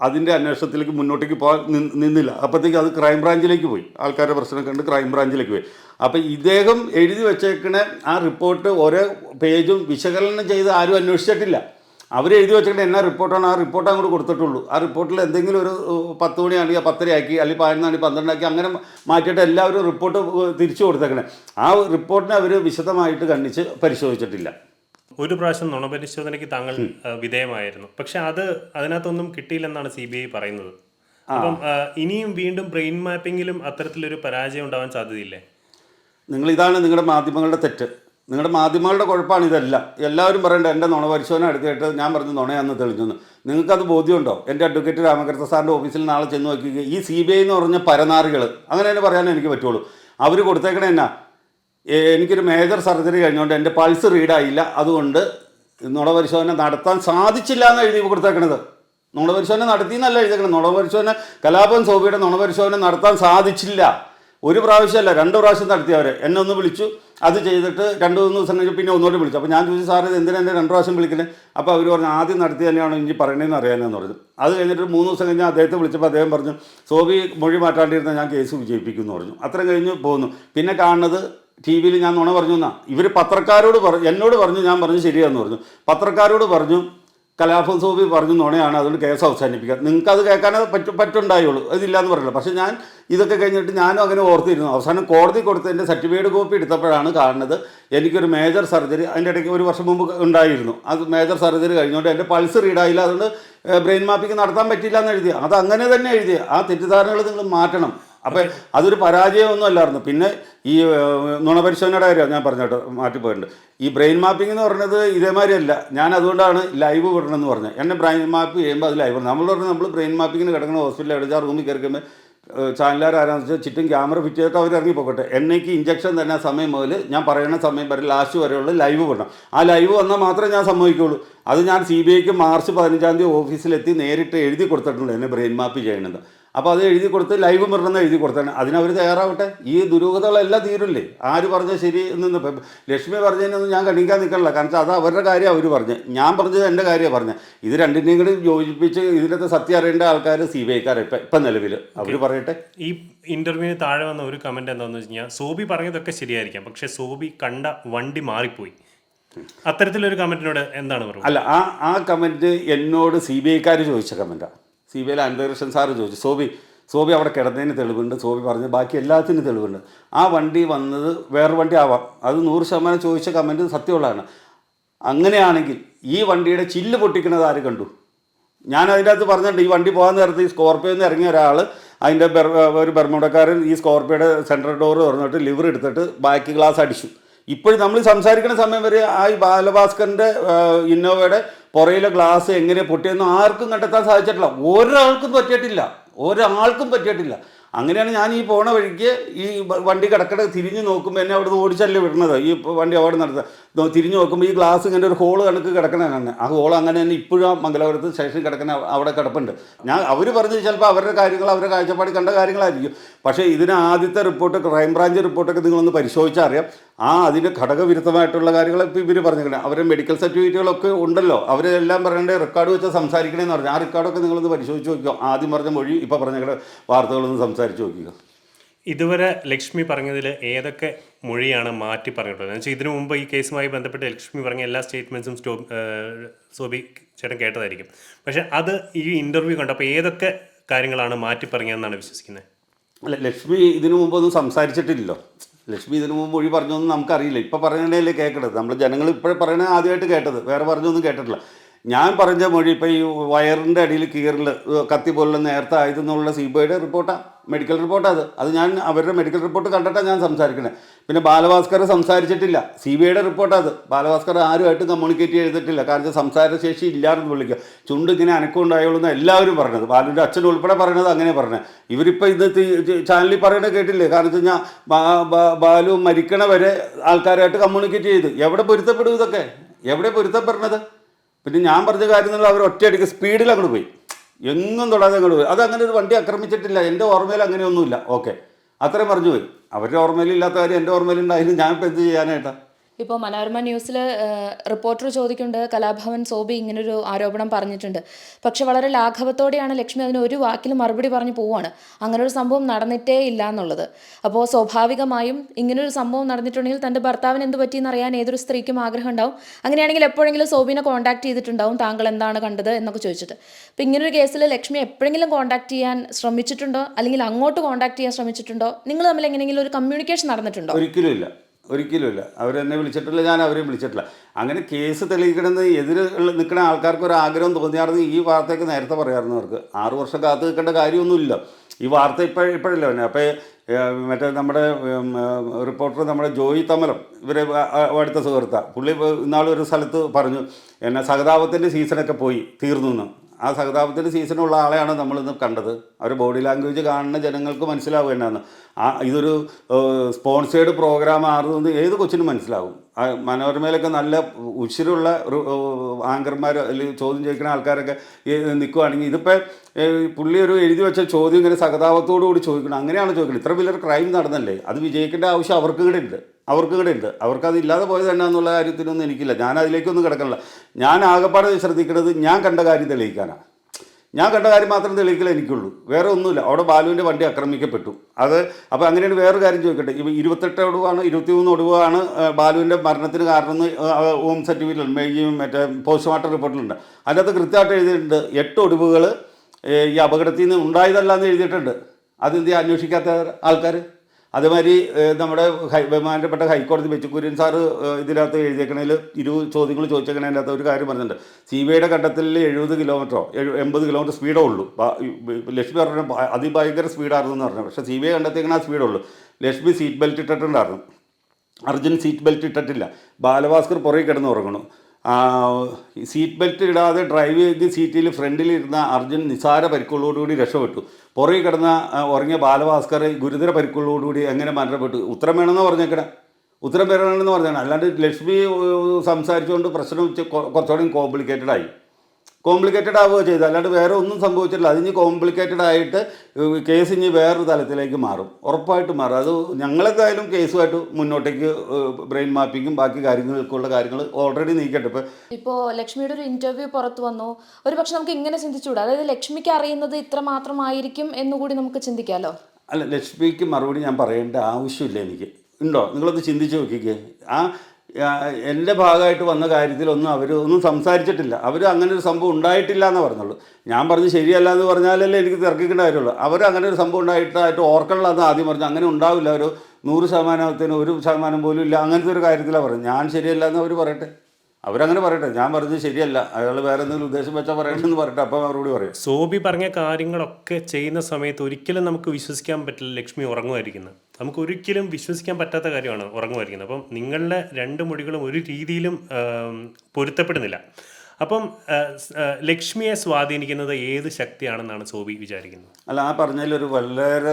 അതിന്റെ അന്വേഷണത്തിലേക്ക് മുന്നോട്ടേക്ക് പോകാൻ നിന്നില്ല. അപ്പോഴത്തേക്ക് അത് ക്രൈം ബ്രാഞ്ചിലേക്ക് പോയി. ആൾക്കാരുടെ പ്രശ്നം കണ്ട് ക്രൈംബ്രാഞ്ചിലേക്ക് പോയി. അപ്പോൾ ഇദ്ദേഹം എഴുതി വെച്ചേക്കണ ആ റിപ്പോർട്ട് ഓരോ പേജും വിശകലനം ചെയ്ത് ആരും അന്വേഷിച്ചിട്ടില്ല. അവർ എഴുതി വെച്ചിട്ട് എന്നാ റിപ്പോർട്ടാണ്? ആ റിപ്പോർട്ട് അങ്ങോട്ട് കൊടുത്തിട്ടുള്ളൂ. ആ റിപ്പോർട്ടിൽ എന്തെങ്കിലും ഒരു പത്ത് മണിയാണെങ്കിൽ പത്തരയാക്കി അല്ലെങ്കിൽ പതിനൊന്നാണെങ്കിൽ പന്ത്രണ്ടാക്കി അങ്ങനെ മാറ്റിയിട്ട് എല്ലാവരും റിപ്പോർട്ട് തിരിച്ചു കൊടുത്തേക്കണേ. ആ റിപ്പോർട്ടിനെ അവർ വിശദമായിട്ട് കണ്ണിച്ച് പരിശോധിച്ചിട്ടില്ല. ഒരു പ്രാവശ്യം നുണപരിശോധനയ്ക്ക് താങ്കൾ വിധേയമായിരുന്നു. പക്ഷെ അത് അതിനകത്തൊന്നും കിട്ടിയില്ലെന്നാണ് സി ബി ഐ പറയുന്നത്. അപ്പം ഇനിയും വീണ്ടും ബ്രെയിൻ മാപ്പിങ്ങിലും അത്തരത്തിലൊരു പരാജയം ഉണ്ടാവാൻ സാധ്യതയില്ലേ? നിങ്ങൾ ഇതാണ് നിങ്ങളുടെ മാധ്യമങ്ങളുടെ തെറ്റ്. നിങ്ങളുടെ മാധ്യമങ്ങളുടെ കുഴപ്പമാണ് ഇതെല്ലാം. എല്ലാവരും പറയേണ്ടത് എന്റെ നുണ പരിശോധന എടുത്തിട്ട് ഞാൻ പറഞ്ഞു നുണയാന്ന് തെളിഞ്ഞെന്ന് നിങ്ങൾക്കത് ബോധ്യമുണ്ടോ? എന്റെ അഡ്വക്കേറ്റ് രാമകൃഷ്ണ സാറിന്റെ ഓഫീസിൽ നാളെ ചെന്ന് നോക്കി ഈ സി ബി ഐ എന്ന് പറഞ്ഞ പരനാറികൾ അങ്ങനെ തന്നെ പറയാനേ എനിക്ക് പറ്റുള്ളൂ. അവർ കൊടുത്തേക്കണേ എന്നാ? എനിക്കൊരു മേജർ സർജറി കഴിഞ്ഞുകൊണ്ട് എന്റെ പൾസ് റീഡായില്ല അതുകൊണ്ട് നുണ പരിശോധന നടത്താൻ സാധിച്ചില്ല എന്ന് എഴുതി കൊടുത്തേക്കണത്. നുണ പരിശോധന നടത്തി എന്നല്ല എഴുതേക്കണം നുണ പരിശോധന കലാപം സോബിയുടെ നുണ പരിശോധന നടത്താൻ സാധിച്ചില്ല. ഒരു പ്രാവശ്യമല്ല രണ്ട് പ്രാവശ്യം നടത്തി അവർ എന്നെ ഒന്ന് വിളിച്ചു. അത് ചെയ്തിട്ട് രണ്ട് മൂന്ന് ദിവസം കഴിഞ്ഞ് പിന്നെ ഒന്നുകൂടി വിളിച്ചു. അപ്പോൾ ഞാൻ ചോദിച്ചു സാറ് എന്തിനാ എന്നെ രണ്ട് പ്രാവശ്യം വിളിക്കുന്നത് അപ്പോൾ അവർ പറഞ്ഞു ആദ്യം നടത്തി തന്നെയാണോ ഇനി പറയണതെന്ന് അറിയാനെന്ന് പറഞ്ഞു. അത് കഴിഞ്ഞിട്ട് മൂന്ന് ദിവസം കഴിഞ്ഞ് അദ്ദേഹത്തെ വിളിച്ചപ്പോൾ അദ്ദേഹം പറഞ്ഞു സോബി മൊഴി മാറ്റാണ്ടിരുന്ന ഞാൻ കേസ് വിജയിപ്പിക്കും എന്ന് പറഞ്ഞു. അത്രയും കഴിഞ്ഞ് പോകുന്നു പിന്നെ കാണുന്നത് ടി വിയിൽ ഞാൻ നുണ പറഞ്ഞു എന്നാ. ഇവർ പത്രക്കാരോട് പറഞ്ഞു എന്നോട് പറഞ്ഞു ഞാൻ പറഞ്ഞു ശരിയാന്ന് പറഞ്ഞു. പത്രക്കാരോട് പറഞ്ഞു കലാഭവൻ സോഫി പറഞ്ഞു നുണയാണ് അതുകൊണ്ട് കേസ് അവസാനിപ്പിക്കുക നിങ്ങൾക്ക് അത് കേൾക്കാനേ പറ്റു പറ്റുണ്ടായുള്ളൂ. അതില്ലാന്ന് പറയില്ല. പക്ഷേ ഞാൻ ഇതൊക്കെ കഴിഞ്ഞിട്ട് ഞാനും അങ്ങനെ ഓർത്തിരുന്നു. അവസാനം കോടതി കൊടുത്തതിന്റെ സർട്ടിഫിക്കറ്റ് കോപ്പി എടുത്തപ്പോഴാണ് കാണുന്നത് എനിക്കൊരു മേജർ സർജറി അതിന്റെ ഇടയ്ക്ക് ഒരു വർഷം മുമ്പ് ഉണ്ടായിരുന്നു. അത് മേജർ സർജറി കഴിഞ്ഞുകൊണ്ട് എന്റെ പൾസ് റീഡായില്ല. അതുകൊണ്ട് ബ്രെയിൻ മാപ്പിംഗ് നടത്താൻ പറ്റില്ല എന്ന് എഴുതി അത് അങ്ങനെ തന്നെ എഴുതി ആ തെറ്റിദ്ധാരണകൾ നിങ്ങൾ മാറ്റണം. അപ്പം അതൊരു പരാജയമൊന്നും അല്ലായിരുന്നു. പിന്നെ ഈ നുണപരിശോധനയുടെ കാര്യം ഞാൻ പറഞ്ഞോട്ടോ മാറ്റിപ്പോയിട്ടുണ്ട് ഈ ബ്രെയിൻ മാപ്പിംഗ് എന്ന് പറഞ്ഞത് ഇതേമാതിരിയല്ല ഞാൻ അതുകൊണ്ടാണ് ലൈവ് വിടണമെന്ന് പറഞ്ഞത്. എന്നെ ബ്രെയിൻ മാപ്പ് ചെയ്യുമ്പോൾ അത് ലൈവ് നമ്മൾ പറഞ്ഞു നമ്മൾ ബ്രെയിൻ മാപ്പിങ്ങിന് കിടക്കുന്ന ഹോസ്പിറ്റലിൽ എവിടെ റൂമിൽ കയറിക്കുമ്പോൾ ചാനലുകാർ ആരാന്ന് വെച്ചാൽ ചുറ്റും ക്യാമറ ഫിറ്റ് ചെയ്തിട്ട് അവർ ഇറങ്ങി പോകട്ടെ. എന്നേക്ക് ഇഞ്ചക്ഷൻ തന്നെ ആ സമയം മുതൽ ഞാൻ പറയുന്ന സമയം വരെ ലാസ്റ്റ് വരെയുള്ള ലൈവ് വിടണം. ആ ലൈവ് വന്നാൽ മാത്രമേ ഞാൻ സമ്മതിക്കുള്ളൂ. അത് ഞാൻ സി ബി ഐക്ക് മാർച്ച് പതിനഞ്ചാം തീയതി ഓഫീസിലെത്തി നേരിട്ട് എഴുതി കൊടുത്തിട്ടുണ്ട് എന്നെ ബ്രെയിൻ മാപ്പ് ചെയ്യണമെന്ന് അപ്പോൾ അത് എഴുതി കൊടുത്ത് ലൈവ് മിറണമെന്ന് എഴുതി കൊടുത്താണ് അതിനവർ തയ്യാറാവട്ടെ. ഈ ദുരൂഹതകളെല്ലാം തീരില്ലേ? ആര് പറഞ്ഞാൽ ശരി എന്ന് ലക്ഷ്മി പറഞ്ഞതിനൊന്നും ഞാൻ കണിക്കാൻ നിൽക്കണില്ല. കാരണം അത് അവരുടെ കാര്യം അവർ പറഞ്ഞു. ഞാൻ പറഞ്ഞത് എന്റെ കാര്യമാണ് പറഞ്ഞത് ഇത് രണ്ടിനെയും കൂടി യോജിപ്പിച്ച് ഇതിനകത്ത് സത്യം അറിയേണ്ട ആൾക്കാർ സി ബി ഐക്കാർ ഇപ്പം ഇപ്പം നിലവിൽ അവർ പറയട്ടെ. ഈ ഇന്റർവ്യൂവിന് താഴെ വന്ന ഒരു കമന്റ് എന്താണെന്ന് വെച്ച് കഴിഞ്ഞാൽ സോബി പറഞ്ഞതൊക്കെ ശരിയായിരിക്കാം. പക്ഷേ സോബി കണ്ട വണ്ടി മാറിപ്പോയി. അത്തരത്തിലൊരു കമന്റിനോട് എന്താണ് പറയുക അല്ല ആ ആ കമന്റ് എന്നോട് സി ബി ഐക്കാർ ചോദിച്ച കമന്റാണ് സി ബി ഐയിലെ അനന്തകൃഷ്ണൻ സാറ് ചോദിച്ചു സോബി സോബി അവിടെ കിടന്നതിന് തെളിവുണ്ട് സോബി പറഞ്ഞു ബാക്കി എല്ലാത്തിനും തെളിവുണ്ട്. ആ വണ്ടി വന്നത് വേറെ വണ്ടി ആവാം അത് നൂറ് ശതമാനം ചോദിച്ച കമന്റ് സത്യമുള്ളതാണ്. അങ്ങനെയാണെങ്കിൽ ഈ വണ്ടിയുടെ ചില്ല് പൊട്ടിക്കുന്നത് ആര് കണ്ടു? ഞാൻ അതിന്റെ അകത്ത് പറഞ്ഞിട്ടുണ്ട് ഈ വണ്ടി പോകാൻ നേരത്ത് ഈ സ്കോർപ്പിയോ ഇറങ്ങിയ ഒരാൾ അതിന്റെ ഒരു ബെർമുടക്കാരൻ ഈ സ്കോർപ്പിയോയുടെ സെൻട്രൽ ഡോർ തുറന്നിട്ട് ലിവർ എടുത്തിട്ട് ബാക്കി ഗ്ലാസ് അടിച്ചു. ഇപ്പോഴും നമ്മൾ സംസാരിക്കുന്ന സമയം വരെ ആ ബാലഭാസ്കറിന്റെ ഇന്നോവയുടെ പുറയിലെ ഗ്ലാസ് എങ്ങനെ പൊട്ടിയെന്ന് ആർക്കും കണ്ടെത്താൻ സാധിച്ചിട്ടില്ല. ഒരാൾക്കും പറ്റിയിട്ടില്ല. ഒരാൾക്കും പറ്റിയിട്ടില്ല. അങ്ങനെയാണ് ഞാൻ ഈ പോണ വഴിക്ക് ഈ വണ്ടി കിടക്കട തിരിഞ്ഞ് നോക്കുമ്പോൾ എന്നെ അവിടെ നിന്ന് ഓടിച്ചല്ലേ വിടുന്നത് ഈ വണ്ടി അവിടെ നടത്തുക തിരിഞ്ഞ് നോക്കുമ്പോൾ ഈ ഗ്ലാസ് ഇങ്ങനെ ഒരു ഹോൾ കണക്ക് കിടക്കണതാണ്. ആ ഹോൾ അങ്ങനെ തന്നെ ഇപ്പോഴും ആ മംഗലാപുരത്ത് സ്റ്റേഷൻ കിടക്കുന്ന അവിടെ കിടപ്പുണ്ട്. ഞാൻ അവർ പറഞ്ഞ് ചിലപ്പോൾ അവരുടെ കാര്യങ്ങൾ അവരുടെ കാഴ്ചപ്പാടി കണ്ട കാര്യങ്ങളായിരിക്കും. പക്ഷേ ഇതിന് ആദ്യത്തെ റിപ്പോർട്ട് ക്രൈംബ്രാഞ്ച് റിപ്പോർട്ടൊക്കെ നിങ്ങളൊന്ന് പരിശോധിച്ചാൽ അറിയാം. ആ അതിന് ഘടകവിരുദ്ധമായിട്ടുള്ള കാര്യങ്ങൾ ഇപ്പോൾ ഇവർ പറഞ്ഞിരിക്കണം അവരുടെ മെഡിക്കൽ സർട്ടിഫിക്കറ്റുകളൊക്കെ ഉണ്ടല്ലോ. അവരെല്ലാം പറയേണ്ട റെക്കോർഡ് വെച്ച് സംസാരിക്കണമെന്ന് പറഞ്ഞു. ആ റെക്കോർഡൊക്കെ നിങ്ങളൊന്ന് പരിശോധിച്ച് നോക്കിയോ ആദ്യം പറഞ്ഞ മൊഴി ഇപ്പോൾ പറഞ്ഞ വാർത്തകളൊന്ന് സംസാരിച്ച് നോക്കിയോ ഇതുവരെ ലക്ഷ്മി പറഞ്ഞതിൽ ഏതൊക്കെ മൊഴിയാണ് മാറ്റി പറഞ്ഞിട്ടുള്ളത്? എന്ന് വെച്ചാൽ ഇതിനു മുമ്പ് ഈ കേസുമായി ബന്ധപ്പെട്ട് ലക്ഷ്മി പറഞ്ഞ എല്ലാ സ്റ്റേറ്റ്മെന്റ്സും സ്റ്റോ സോബി ചേട്ടൻ കേട്ടതായിരിക്കും. പക്ഷെ അത് ഈ ഇന്റർവ്യൂ കണ്ടപ്പോൾ ഏതൊക്കെ കാര്യങ്ങളാണ് മാറ്റി പറഞ്ഞതെന്നാണ് വിശ്വസിക്കുന്നത് അല്ല ലക്ഷ്മി ഇതിനു മുമ്പൊന്നും സംസാരിച്ചിട്ടില്ലല്ലോ. ലക്ഷ്മി ഇതിനു മുമ്പ് മൊഴി പറഞ്ഞൊന്നും നമുക്കറിയില്ല. ഇപ്പം പറയണേലേ കേൾക്കണത് നമ്മൾ ജനങ്ങൾ ഇപ്പോഴും പറയണേ ആദ്യമായിട്ട് കേട്ടത്. വേറെ പറഞ്ഞൊന്നും കേട്ടിട്ടില്ല. ഞാൻ പറഞ്ഞ മൊഴി ഇപ്പോൾ ഈ വയറിന്റെ അടിയിൽ കീറിൽ കത്തി പോലുള്ള നേരത്തെ ആയതെന്നുള്ള സി ബി ഐയുടെ റിപ്പോർട്ടാണ് മെഡിക്കൽ റിപ്പോർട്ടാണ് അത്. അത് ഞാൻ അവരുടെ മെഡിക്കൽ റിപ്പോർട്ട് കണ്ടിട്ടാണ് ഞാൻ സംസാരിക്കുന്നത് പിന്നെ ബാലഭാസ്കർ സംസാരിച്ചിട്ടില്ല. സി ബി ഐയുടെ റിപ്പോർട്ടാണ് അത്. ബാലഭാസ്കർ ആരുമായിട്ടും കമ്മ്യൂണിക്കേറ്റ് ചെയ്തിട്ടില്ല കാരണം സംസാരശേഷി ഇല്ലാന്ന് വിളിക്കുക ചുണ്ട് ഇങ്ങനെ അനക്കം ഉണ്ടായുള്ളൂ എന്ന് എല്ലാവരും പറഞ്ഞത്. ബാലുവിന്റെ അച്ഛൻ ഉൾപ്പെടെ പറയണത് അങ്ങനെ പറഞ്ഞത് ഇവരിപ്പോൾ ഇന്ന് ചാനലിൽ പറയണത് കേട്ടില്ലേ? കാരണം വെച്ച് കഴിഞ്ഞാൽ ബാലു മരിക്കണ വരെ ആൾക്കാരായിട്ട് കമ്മ്യൂണിക്കേറ്റ് ചെയ്ത്. എവിടെ പൊരുത്തപ്പെടും ഇതൊക്കെ? എവിടെ പൊരുത്തപ്പെടണത്? പിന്നെ ഞാൻ പറഞ്ഞ കാര്യം എന്നുള്ള അവർ ഒറ്റയടിക്ക് സ്പീഡിൽ അങ്ങോട്ട് പോയി. എങ്ങും തൊടാതെ അങ്ങോട്ട് പോയി. അത് അങ്ങനെ ഒരു വണ്ടി ആക്രമിച്ചിട്ടില്ല. എന്റെ ഓർമ്മയിൽ അങ്ങനെയൊന്നുമില്ല. ഓക്കെ അത്രയും പറഞ്ഞു പോയി. അവരുടെ ഓർമ്മയിൽ ഇല്ലാത്ത കാര്യം എന്റെ ഓർമ്മയിൽ ഞാൻ ഞാനിപ്പോൾ എന്ത് ചെയ്യാനായിട്ടാ? ഇപ്പോൾ മനോരമ ന്യൂസിൽ റിപ്പോർട്ടർ ചോദിക്കുന്നുണ്ട് കലാഭവൻ സോബി ഇങ്ങനൊരു ആരോപണം പറഞ്ഞിട്ടുണ്ട്. പക്ഷെ വളരെ ലാഘവത്തോടെയാണ് ലക്ഷ്മി അതിന് ഒരു വാക്കിൽ മറുപടി പറഞ്ഞു പോവാണ്. അങ്ങനൊരു സംഭവം നടന്നിട്ടേ ഇല്ല എന്നുള്ളത് അപ്പോൾ സ്വാഭാവികമായും ഇങ്ങനൊരു സംഭവം നടന്നിട്ടുണ്ടെങ്കിൽ തന്റെ ഭർത്താവിന് എന്ത് പറ്റിയെന്ന് അറിയാൻ ഏതൊരു സ്ത്രീക്കും ആഗ്രഹം ഉണ്ടാവും അങ്ങനെയാണെങ്കിൽ എപ്പോഴെങ്കിലും സോബിനെ കോൺടാക്ട് ചെയ്തിട്ടുണ്ടാവും താങ്കൾ എന്താണ് കണ്ടത് എന്നൊക്കെ ചോദിച്ചിട്ട്. അപ്പോൾ ഇങ്ങനൊരു കേസിൽ ലക്ഷ്മി എപ്പോഴെങ്കിലും കോൺടാക്ട് ചെയ്യാൻ ശ്രമിച്ചിട്ടുണ്ടോ? അല്ലെങ്കിൽ അങ്ങോട്ട് കോൺടാക്ട് ചെയ്യാൻ ശ്രമിച്ചിട്ടുണ്ടോ? നിങ്ങൾ തമ്മിൽ എങ്ങനെയെങ്കിലും ഒരു കമ്മ്യൂണിക്കേഷൻ നടന്നിട്ടുണ്ടോ? ഒരിക്കലും ഇല്ല. ഒരിക്കലും ഇല്ല. അവരെന്നെ വിളിച്ചിട്ടില്ല ഞാൻ അവരെയും വിളിച്ചിട്ടില്ല. അങ്ങനെ കേസ് തെളിയിക്കണമെന്ന് എതിര് നിൽക്കുന്ന ആൾക്കാർക്ക് ഒരു ആഗ്രഹം തോന്നിയായിരുന്നു ഈ വാർത്തയൊക്കെ നേരത്തെ പറയാമായിരുന്നു അവർക്ക്. ആറ് വർഷം കാത്തു നിൽക്കേണ്ട കാര്യമൊന്നുമില്ല. ഈ വാർത്ത ഇപ്പോൾ ഇപ്പോഴല്ലേ തന്നെ അപ്പോൾ മറ്റേ നമ്മുടെ റിപ്പോർട്ടർ നമ്മുടെ ജോയി തമലം ഇവരെ അടുത്ത സുഹൃത്താണ് പുള്ളി ഇന്നാളൊരു സ്ഥലത്ത് പറഞ്ഞു എന്നെ സഹതാപത്തിന്റെ സീസണൊക്കെ പോയി തീർന്നു എന്ന്. ആ സഹതാപത്തിന്റെ സീസണുള്ള ആളെയാണ് നമ്മളിന്ന് കണ്ടത്. അവർ ബോഡി ലാംഗ്വേജ് കാണുന്ന ജനങ്ങൾക്ക് മനസ്സിലാവുക എന്നാണ്. ആ ഇതൊരു സ്പോൺസേഡ് പ്രോഗ്രാം ആണെന്ന് ഏത് കൊച്ചിനും മനസ്സിലാവും. മനോരമയിലൊക്കെ നല്ല ഉശിരുള്ള ആങ്കർമാർ അല്ലെങ്കിൽ ചോദ്യം ചോദിക്കുന്ന ആൾക്കാരൊക്കെ നിൽക്കുകയാണെങ്കിൽ ഇതിപ്പോൾ പുള്ളി ഒരു എഴുതി വെച്ച ചോദ്യം ഇങ്ങനെ സഹതാപത്തോടു കൂടി ചോദിക്കണം. അങ്ങനെയാണ് ചോദിക്കുന്നത് ഇത്ര വലിയൊരു ക്രൈം നടന്നല്ലേ? അത് വിജയിക്കേണ്ട ആവശ്യം അവർക്ക് കൂടെ ഉണ്ട്. അവർക്ക് കൂടെ ഉണ്ട്. അവർക്ക് അതില്ലാതെ പോയത് എന്നാന്നുള്ള കാര്യത്തിനൊന്നും എനിക്കില്ല. ഞാൻ അതിലേക്കൊന്നും കിടക്കണില്ല. ഞാൻ ആകെപ്പാടെ ശ്രദ്ധിക്കുന്നത് ഞാൻ കണ്ട കാര്യം തെളിയിക്കാനാണ് ഞാൻ കണ്ട കാര്യം മാത്രം തെളിയിക്കലേ എനിക്കുള്ളൂ. വേറെ ഒന്നുമില്ല. അവിടെ ബാലുവിന്റെ വണ്ടി ആക്രമിക്കപ്പെട്ടു. അത് അപ്പോൾ അങ്ങനെയാണ് വേറൊരു കാര്യം ചോദിക്കട്ടെ. ഇപ്പോൾ ഇരുപത്തെട്ട് ഒടുവാണ് ഇരുപത്തിമൂന്ന് ഒടുവാണ് ബാലുവിന്റെ മരണത്തിന് കാരണം ഹോം സർട്ടിഫിക്കറ്റിൽ മറ്റേ പോസ്റ്റ്മോർട്ടം റിപ്പോർട്ടിലുണ്ട്. അതിനകത്ത് കൃത്യമായിട്ട് എഴുതിയിട്ടുണ്ട് എട്ട് ഒടിവുകൾ ഈ അപകടത്തിൽ നിന്ന് ഉണ്ടായതല്ല എന്ന് എഴുതിയിട്ടുണ്ട്. അതെന്ത് അന്വേഷിക്കാത്ത ആൾക്കാർ അതേമാതിരി നമ്മുടെ ഹൈ ബഹുമാനപ്പെട്ട ഹൈക്കോടതി ബെച്ചുക്കുര്യൻ സാറ് ഇതിനകത്ത് എഴുതിയേക്കണതിൽ ഇരു ചോദ്യങ്ങൾ ചോദിച്ചേക്കണതിനകത്ത് ഒരു കാര്യം പറഞ്ഞിട്ടുണ്ട്. സി ബി ഐയുടെ എഴുപത് കിലോമീറ്ററോ എൺപത് കിലോമീറ്റർ സ്പീഡേ ഉള്ളൂ. ലക്ഷ്മി പറഞ്ഞു അതിഭയങ്കര സ്പീഡായിരുന്നു എന്ന് പറഞ്ഞു. പക്ഷേ സി ബി ഐ കണ്ടെത്തിയേക്കണ ആ സ്പീഡുള്ളൂ ലക്ഷ്മി സീറ്റ് ബെൽറ്റ് ഇട്ടിട്ടുണ്ടായിരുന്നു. അർജുൻ സീറ്റ് ബെൽറ്റ് ഇട്ടിട്ടില്ല. ബാലഭാസ്കർ പുറകെ കിടന്ന് ഉറങ്ങണു സീറ്റ് ബെൽറ്റ് ഇടാതെ ഡ്രൈവ് ചെയ്ത് സീറ്റിൽ ഫ്രണ്ടിലിരുന്ന അർജുൻ നിസാര പരിക്കുകളോടുകൂടി രക്ഷപ്പെട്ടു. പുറകെ കിടന്ന ഉറങ്ങിയ ബാലഭാസ്കർ ഗുരുതര പരിക്കുകളോടുകൂടി എങ്ങനെ മരണപ്പെട്ടു. ഉത്തരം വേണമെന്ന് പറഞ്ഞേക്കണേ ഉത്തരം വരണമെന്ന് പറഞ്ഞാണ് അല്ലാണ്ട് ലക്ഷ്മി സംസാരിച്ചുകൊണ്ട് പ്രശ്നം കുറച്ചുകൂടി കോംപ്ലിക്കേറ്റഡ് ആയി. കോംപ്ലിക്കേറ്റഡ് ആവുക ചെയ്തു. അല്ലാണ്ട് വേറെ ഒന്നും സംഭവിച്ചിട്ടില്ല. അതിന് കോംപ്ലിക്കേറ്റഡ് ആയിട്ട് കേസ് ഇനി വേറൊരു തലത്തിലേക്ക് മാറും. ഉറപ്പായിട്ട് മാറും. അത് ഞങ്ങളെന്തായാലും കേസുമായിട്ട് മുന്നോട്ടേക്ക് ബ്രെയിൻ മാപ്പിങ്ങും ബാക്കി കാര്യങ്ങൾക്കുള്ള കാര്യങ്ങൾ ഓൾറെഡി നീക്കട്ടെ. ഇപ്പോൾ ഇപ്പോൾ ലക്ഷ്മിയുടെ ഒരു ഇന്റർവ്യൂ പുറത്തു വന്നു. ഒരു പക്ഷെ നമുക്ക് ഇങ്ങനെ ചിന്തിച്ചുകൂടാ. അതായത് ലക്ഷ്മിക്ക് അറിയുന്നത് ഇത്ര മാത്രമായിരിക്കും എന്നുകൂടി നമുക്ക് ചിന്തിക്കാമല്ലോ അല്ല ലക്ഷ്മിക്ക് മറുപടി ഞാൻ പറയേണ്ട ആവശ്യമില്ല എനിക്ക്. ഉണ്ടോ? നിങ്ങളൊന്ന് ചിന്തിച്ച് നോക്കിക്കേ. ആ, എന്റെ ഭാഗമായിട്ട് വന്ന കാര്യത്തിലൊന്നും അവർ ഒന്നും സംസാരിച്ചിട്ടില്ല. അവർ അങ്ങനെ ഒരു സംഭവം ഉണ്ടായിട്ടില്ല എന്ന് പറഞ്ഞുള്ളൂ. ഞാൻ പറഞ്ഞ് ശരിയല്ല എന്ന് പറഞ്ഞാലല്ലേ എനിക്ക് തിരക്കിക്കേണ്ട കാര്യമുള്ളൂ. അവർ അങ്ങനെ ഒരു സംഭവം ഉണ്ടായിട്ടായിട്ട് ഓർക്കണില്ല എന്ന് ആദ്യം പറഞ്ഞു അങ്ങനെ ഉണ്ടാവില്ല. ഒരു നൂറ് ശതമാനത്തിന് ഒരു ശതമാനം പോലും ഇല്ല. അങ്ങനത്തെ ഒരു കാര്യത്തിലാണ് പറഞ്ഞത്. ഞാൻ ശരിയല്ല എന്ന് അവർ പറയട്ടെ? അവരങ്ങനെ പറയട്ടെ ഞാൻ പറഞ്ഞത് ശരിയല്ല. അയാൾ വേറെ എന്തെങ്കിലും ഉദ്ദേശം വെച്ചാൽ പറയണമെന്ന് പറയട്ടെ അപ്പം അവരോട് പറയും. സോബി പറഞ്ഞ കാര്യങ്ങളൊക്കെ ചെയ്യുന്ന സമയത്ത് ഒരിക്കലും നമുക്ക് വിശ്വസിക്കാൻ പറ്റില്ല ലക്ഷ്മി ഉറങ്ങുമായിരിക്കുന്നത് നമുക്ക് ഒരിക്കലും വിശ്വസിക്കാൻ പറ്റാത്ത കാര്യമാണ് ഉറങ്ങുമായിരിക്കുന്നത്. അപ്പം നിങ്ങളുടെ രണ്ട് മൊഴികളും ഒരു രീതിയിലും പൊരുത്തപ്പെടുന്നില്ല. അപ്പം ലക്ഷ്മിയെ സ്വാധീനിക്കുന്നത് ഏത് ശക്തിയാണെന്നാണ് സോബി വിചാരിക്കുന്നത്? അല്ല ആ പറഞ്ഞതിൽ ഒരു വളരെ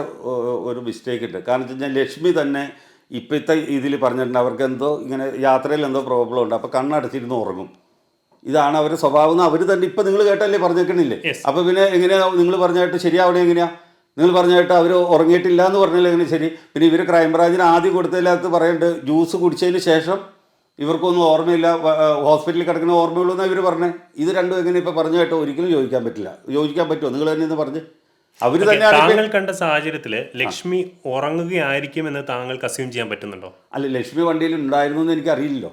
ഒരു മിസ്റ്റേക്ക് ഉണ്ട്. കാരണം വെച്ച് കഴിഞ്ഞാൽ ലക്ഷ്മി തന്നെ ഇപ്പോഴത്തെ ഇതിൽ പറഞ്ഞിട്ടുണ്ട് അവർക്ക് എന്തോ ഇങ്ങനെ യാത്രയിൽ എന്തോ പ്രോബ്ലം ഉണ്ട്. അപ്പോൾ കണ്ണടച്ചിരുന്ന് ഉറങ്ങും. ഇതാണ് അവരുടെ സ്വഭാവം എന്ന് അവർ തന്നെ ഇപ്പം നിങ്ങൾ കേട്ടല്ലേ പറഞ്ഞേക്കണില്ലേ. അപ്പോൾ പിന്നെ എങ്ങനെയാ നിങ്ങൾ പറഞ്ഞായിട്ട് ശരിയാവണേ എങ്ങനെയാ? നിങ്ങൾ പറഞ്ഞായിട്ട് അവർ ഉറങ്ങിയിട്ടില്ല എന്ന് പറഞ്ഞാൽ എങ്ങനെ ശരി? പിന്നെ ഇവർ ക്രൈംബ്രാഞ്ചിന് ആദ്യം കൊടുത്തതിനകത്ത് പറയുന്നുണ്ട് ജ്യൂസ് കുടിച്ചതിന് ശേഷം ഇവർക്കൊന്നും ഓർമ്മയില്ല ഹോസ്പിറ്റലിൽ കിടക്കുന്ന ഓർമ്മയുള്ളൂ എന്നാണ് ഇവർ പറഞ്ഞത് ഇത് രണ്ടും എങ്ങനെ ഇപ്പോൾ പറഞ്ഞായിട്ട് ഒരിക്കലും ചോദിക്കാൻ പറ്റില്ല. ചോദിക്കാൻ പറ്റുമോ നിങ്ങൾ തന്നെ ഇന്ന് പറഞ്ഞ്. അവർ തന്നെ താങ്കൾ കണ്ട സാഹചര്യത്തിൽ ലക്ഷ്മി ഉറങ്ങുകയായിരിക്കും എന്ന് താങ്കൾക്ക് അസ്യൂം ചെയ്യാൻ പറ്റുന്നുണ്ടോ? അല്ല ലക്ഷ്മി വണ്ടിയിൽ ഉണ്ടായിരുന്നു എന്ന് എനിക്ക് അറിയില്ലല്ലോ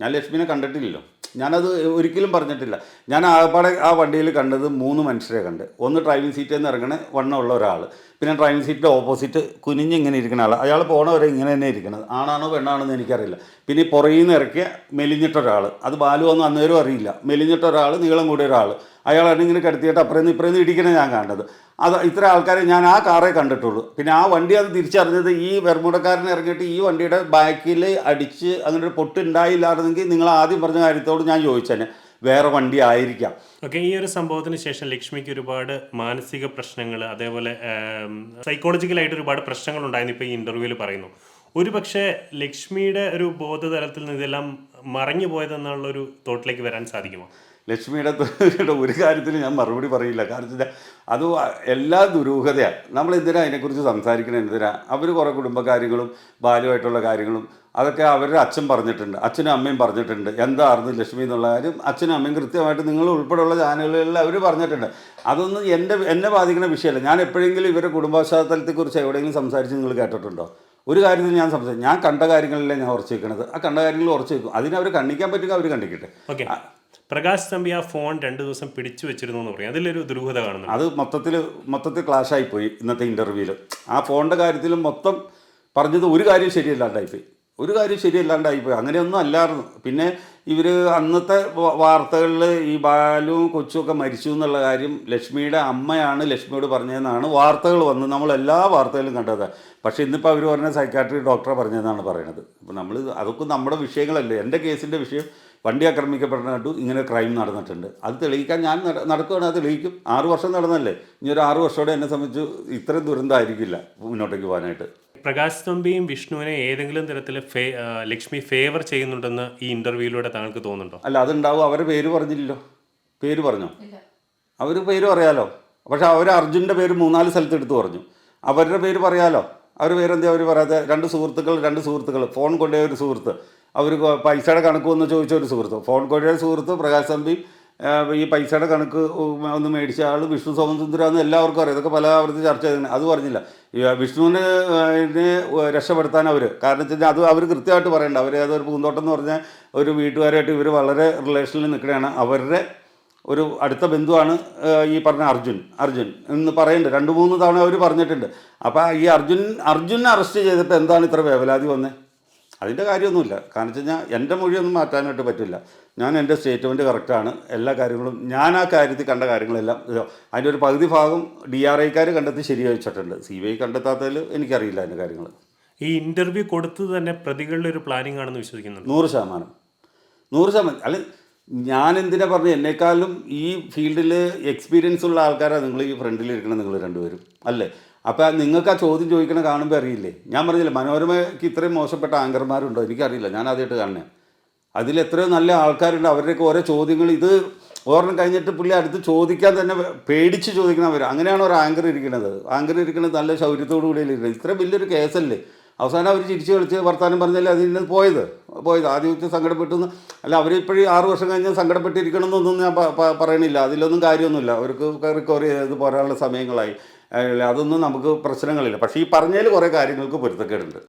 ഞാൻ ലക്ഷ്മിനെ കണ്ടിട്ടില്ലല്ലോ. ഞാനത് ഒരിക്കലും പറഞ്ഞിട്ടില്ല. ഞാൻ ആകപ്പാടെ ആ വണ്ടിയിൽ കണ്ടത് മൂന്ന് മനുഷ്യരെ കണ്ട്. ഒന്ന് ഡ്രൈവിംഗ് സീറ്റിൽ നിന്ന് ഇറങ്ങണ വണ്ണമുള്ള ഒരാൾ പിന്നെ ഡ്രൈവിംഗ് സീറ്റിന്റെ ഓപ്പോസിറ്റ് കുനിഞ്ഞ് ഇങ്ങനെ ഇരിക്കുന്ന ആൾ അയാൾ പോണവരെ ഇങ്ങനെ തന്നെ ഇരിക്കുന്നത് ആണാണോ പെണ്ണാണെന്ന് എനിക്കറിയില്ല. പിന്നെ പുറയിൽ പുറകിൽ നിന്ന് ഇറക്കിയ മെലിഞ്ഞിട്ടൊരാൾ അത് ബാലു ഒന്നും അന്നേരം അറിയില്ല. മെലിഞ്ഞിട്ടൊരാൾ നീളം കൂടിയ ഒരാൾ അയാളാണ് ഇങ്ങനെ കടത്തിയിട്ട് അപ്പുറം നിന്ന് ഇപ്പുറം നിന്ന് ഇടിക്കണേ ഞാൻ കണ്ടത്. അത് ഇത്ര ആൾക്കാരെ ഞാൻ ആ കാറേ കണ്ടിട്ടുള്ളൂ. പിന്നെ ആ വണ്ടി അത് തിരിച്ചറിഞ്ഞത് ഈ വെർമുടക്കാരൻ ഇറങ്ങിയിട്ട് ഈ വണ്ടിയുടെ ബാക്കിൽ അടിച്ച് അങ്ങനെ ഒരു പൊട്ടുണ്ടായില്ലായിരുന്നെങ്കിൽ നിങ്ങൾ ആദ്യം പറഞ്ഞ കാര്യത്തോട് ഞാൻ ചോദിച്ചേനെ വേറെ വണ്ടി ആയിരിക്കാം. ഓക്കെ ഈ ഒരു സംഭവത്തിന് ശേഷം ലക്ഷ്മിക്ക് ഒരുപാട് മാനസിക പ്രശ്നങ്ങൾ അതേപോലെ സൈക്കോളജിക്കലായിട്ട് ഒരുപാട് പ്രശ്നങ്ങൾ ഉണ്ടായിരുന്നു ഇപ്പോൾ ഈ ഇന്റർവ്യൂവിൽ പറയുന്നു. ഒരു പക്ഷേ ലക്ഷ്മിയുടെ ഒരു ബോധതലത്തിൽ നിന്ന് ഇതെല്ലാം മറഞ്ഞു പോയതെന്നുള്ളൊരു തോട്ടിലേക്ക് വരാൻ സാധിക്കുമോ? ലക്ഷ്മിയുടെ ഒരു കാര്യത്തിൽ ഞാൻ മറുപടി പറയില്ല. കാരണം വെച്ചാൽ അത് എല്ലാ ദുരൂഹതയാണ്. നമ്മൾ എന്തിനാ അതിനെക്കുറിച്ച് സംസാരിക്കണം? എന്തിനാ? അവർ കുറേ കുടുംബകാര്യങ്ങളും ബാല്യമായിട്ടുള്ള കാര്യങ്ങളും അതൊക്കെ അവരുടെ അച്ഛൻ പറഞ്ഞിട്ടുണ്ട്. അച്ഛനും അമ്മയും പറഞ്ഞിട്ടുണ്ട്. എന്തായിരുന്നു ലക്ഷ്മി എന്നുള്ള കാര്യം അച്ഛനും അമ്മയും കൃത്യമായിട്ട് നിങ്ങൾ ഉൾപ്പെടെയുള്ള ചാനലുകളിൽ അവർ പറഞ്ഞിട്ടുണ്ട്. അതൊന്നും എന്റെ എന്നെ ബാധിക്കുന്ന വിഷയമല്ല. ഞാൻ എപ്പോഴെങ്കിലും ഇവരുടെ കുടുംബപശ്ചാത്തലത്തെക്കുറിച്ച് എവിടെയെങ്കിലും സംസാരിച്ച് നിങ്ങൾ കേട്ടിട്ടുണ്ടോ? ഒരു കാര്യത്തിൽ ഞാൻ സംസാരിച്ചു ഞാൻ കണ്ട കാര്യങ്ങളിലേ ഞാൻ ഉറച്ചു വെക്കണത് ആ കണ്ട കാര്യങ്ങളിൽ ഉറച്ചു വെക്കും അതിനെ അവർ കണ്ണിക്കാൻ പറ്റുക അവർ കണ്ടിക്കട്ടെ ഓക്കെ. പ്രകാശ് തമ്പി ആ ഫോൺ രണ്ടു ദിവസം പിടിച്ചു വെച്ചിരുന്നു എന്ന് പറയും. അതിലൊരു ദുരൂഹത കാണുന്നു അത് മൊത്തത്തിൽ മൊത്തത്തിൽ ക്ലാഷായി പോയി ഇന്നത്തെ ഇന്റർവ്യൂവിൽ ആ ഫോണിന്റെ കാര്യത്തിൽ മൊത്തം പറഞ്ഞത് ഒരു കാര്യം ശരിയല്ലാണ്ടായിപ്പോയി. ഒരു കാര്യം ശരിയല്ലാണ്ടായിപ്പോയി അങ്ങനെയൊന്നും അല്ലായിരുന്നു. പിന്നെ ഇവർ അന്നത്തെ വാർത്തകളിൽ ഈ ബാലുവും കൊച്ചുമൊക്കെ മരിച്ചു എന്നുള്ള കാര്യം ലക്ഷ്മിയുടെ അമ്മയാണ് ലക്ഷ്മിയോട് പറഞ്ഞതെന്നാണ് വാർത്തകൾ വന്ന് നമ്മൾ എല്ലാ വാർത്തകളും കണ്ടത്. പക്ഷേ ഇന്നിപ്പോൾ അവർ പറഞ്ഞ സൈക്കാട്രി ഡോക്ടറെ പറഞ്ഞതെന്നാണ് പറയുന്നത് അപ്പോൾ നമ്മൾ അതൊക്കെ നമ്മുടെ വിഷയങ്ങളല്ലേ. എന്റെ കേസിന്റെ വിഷയം വണ്ടി ആക്രമിക്കപ്പെടുന്ന കണ്ടു ഇങ്ങനെ ക്രൈം നടന്നിട്ടുണ്ട്. അത് തെളിയിക്കാൻ ഞാൻ നട- നടക്കുകയാണ് അത് തെളിയിക്കും. ആറു വർഷം നടന്നല്ലേ? ഇനി ഒരു ആറു വർഷത്തോടെ എന്നെ സംബന്ധിച്ച് ഇത്രയും ദുരന്തമായിരിക്കില്ല മുന്നോട്ടേക്ക് പോകാനായിട്ട്. പ്രകാശ് തമ്പിയും വിഷ്ണുവിനെ ഏതെങ്കിലും തരത്തിൽ ഫേ ലക്ഷ്മി ഫേവർ ചെയ്യുന്നുണ്ടെന്ന് ഈ ഇന്റർവ്യൂയിലൂടെ താങ്കൾക്ക് തോന്നുന്നുണ്ടോ? അല്ല അതുണ്ടാവും. അവരെ പേര് പറഞ്ഞില്ലല്ലോ. പേര് പറഞ്ഞോ? അവർ പേര് പറയാലോ? പക്ഷെ അവർ അർജുന്റെ പേര് മൂന്നാൽ സ്ഥലത്ത് എടുത്തു പറഞ്ഞു. അവരുടെ പേര് പറയാലോ? അവർ പേരെന്താ അവർ പറയാതെ രണ്ട് സുഹൃത്തുക്കൾ രണ്ട് സുഹൃത്തുക്കൾ ഫോൺ കൊണ്ടുപോയ ഒരു സുഹൃത്ത്. അവർ പൈസയുടെ കണക്ക് ഒന്ന് ചോദിച്ച ഒരു സുഹൃത്ത്. ഫോൺ കോഴിയുടെ സുഹൃത്ത് പ്രകാശ് തമ്പി ഈ പൈസയുടെ കണക്ക് ഒന്ന് മേടിച്ച ആൾ വിഷ്ണു സോമസുന്ദരാന്ന് എല്ലാവർക്കും അറിയാം. ഇതൊക്കെ പല ആവർത്തി ചർച്ച ചെയ്തത് അത് പറഞ്ഞില്ല. വിഷ്ണുവിനെ രക്ഷപ്പെടുത്താൻ അവർ കാരണം വെച്ചാൽ അത് അവർ കൃത്യമായിട്ട് പറയണ്ട. അവർ ഒരു പൂന്തോട്ടം എന്ന് പറഞ്ഞാൽ ഒരു വീട്ടുകാരായിട്ട് ഇവർ വളരെ റിലേഷനിൽ നിൽക്കുകയാണ് അവരുടെ ഒരു അടുത്ത ബന്ധുവാണ് ഈ പറഞ്ഞ അർജുൻ. അർജുൻ എന്ന് പറയുന്നുണ്ട് രണ്ട് മൂന്ന് തവണ അവർ പറഞ്ഞിട്ടുണ്ട്. അപ്പോൾ ഈ അർജുൻ അർജുനെ അറസ്റ്റ് ചെയ്തിട്ട് എന്താണ് ഇത്ര വേവലാതി വന്നത് അതിന്റെ കാര്യമൊന്നുമില്ല. കാരണം വെച്ച് കഴിഞ്ഞാൽ എന്റെ മൊഴിയൊന്നും മാറ്റാനായിട്ട് പറ്റില്ല. ഞാൻ എന്റെ സ്റ്റേറ്റ്മെന്റ് കറക്റ്റാണ്. എല്ലാ കാര്യങ്ങളും ഞാൻ ആ കാര്യത്തിൽ കണ്ട കാര്യങ്ങളെല്ലാം അതിന്റെ ഒരു പകുതി ഭാഗം ഡി ആർ ഐക്കാർ കണ്ടെത്തി ശരിവച്ചിട്ടുണ്ട് സി ബി ഐ കണ്ടെത്താത്തതിൽ എനിക്കറിയില്ല അതിന്റെ കാര്യങ്ങൾ. ഈ ഇന്റർവ്യൂ കൊടുത്തത് തന്നെ പ്രതികളുടെ ഒരു പ്ലാനിംഗ് ആണെന്ന് വിശ്വസിക്കുന്നു നൂറ് ശതമാനം. നൂറ് ശതമാനം. അല്ല ഞാൻ എന്തിനാ പറഞ്ഞു? എന്നെക്കാളും ഈ ഫീൽഡിൽ എക്സ്പീരിയൻസ് ഉള്ള ആൾക്കാരാണ് നിങ്ങൾ ഈ ഫ്രണ്ടിൽ ഇരിക്കണം നിങ്ങൾ രണ്ടുപേരും. അല്ലേ? അപ്പോൾ നിങ്ങൾക്ക് ആ ചോദ്യം ചോദിക്കണ കാണുമ്പോൾ അറിയില്ലേ? ഞാൻ പറഞ്ഞില്ല മനോരമയ്ക്ക് ഇത്രയും മോശപ്പെട്ട ആങ്കർമാരുണ്ടോ? എനിക്കറിയില്ല ഞാൻ ആദ്യമായിട്ട് കാണുന്നത് അതിൽ എത്രയോ നല്ല ആൾക്കാരുണ്ട് അവരുടെയൊക്കെ ഓരോ ചോദ്യങ്ങൾ ഇത് ഓർമ്മ കഴിഞ്ഞിട്ട് പുള്ളി അടുത്ത് ചോദിക്കാൻ തന്നെ പേടിച്ച് ചോദിക്കുന്നവർ അങ്ങനെയാണ് ഒരു ആങ്കർ ഇരിക്കുന്നത്. ആങ്കർ ഇരിക്കുന്നത് നല്ല ശൗര്യത്തോടു കൂടിയല്ലേ ഇത്ര വലിയൊരു കേസല്ലേ? അവസാനം അവർ ചിരിച്ച് കളിച്ച് വർത്താനം പറഞ്ഞല്ലേ അതിൽ നിന്ന് പോയത്? പോയത്. ആദ്യം വെച്ച് സങ്കടപ്പെട്ടു എന്ന് അല്ല അവരിപ്പോഴും ആറ് വർഷം കഴിഞ്ഞ് സങ്കടപ്പെട്ടിരിക്കണം എന്നൊന്നും ഞാൻ പറയണില്ല. അതിലൊന്നും കാര്യമൊന്നുമില്ല. അവർക്ക് റിക്കവറി ചെയ്ത് പോരാനുള്ള സമയങ്ങളായി. അതൊന്നും നമുക്ക് പ്രശ്നങ്ങളില്ല. പക്ഷേ ഈ പറഞ്ഞതിൽ കുറേ കാര്യങ്ങൾക്ക് പൊരുത്തക്കേടുണ്ട്.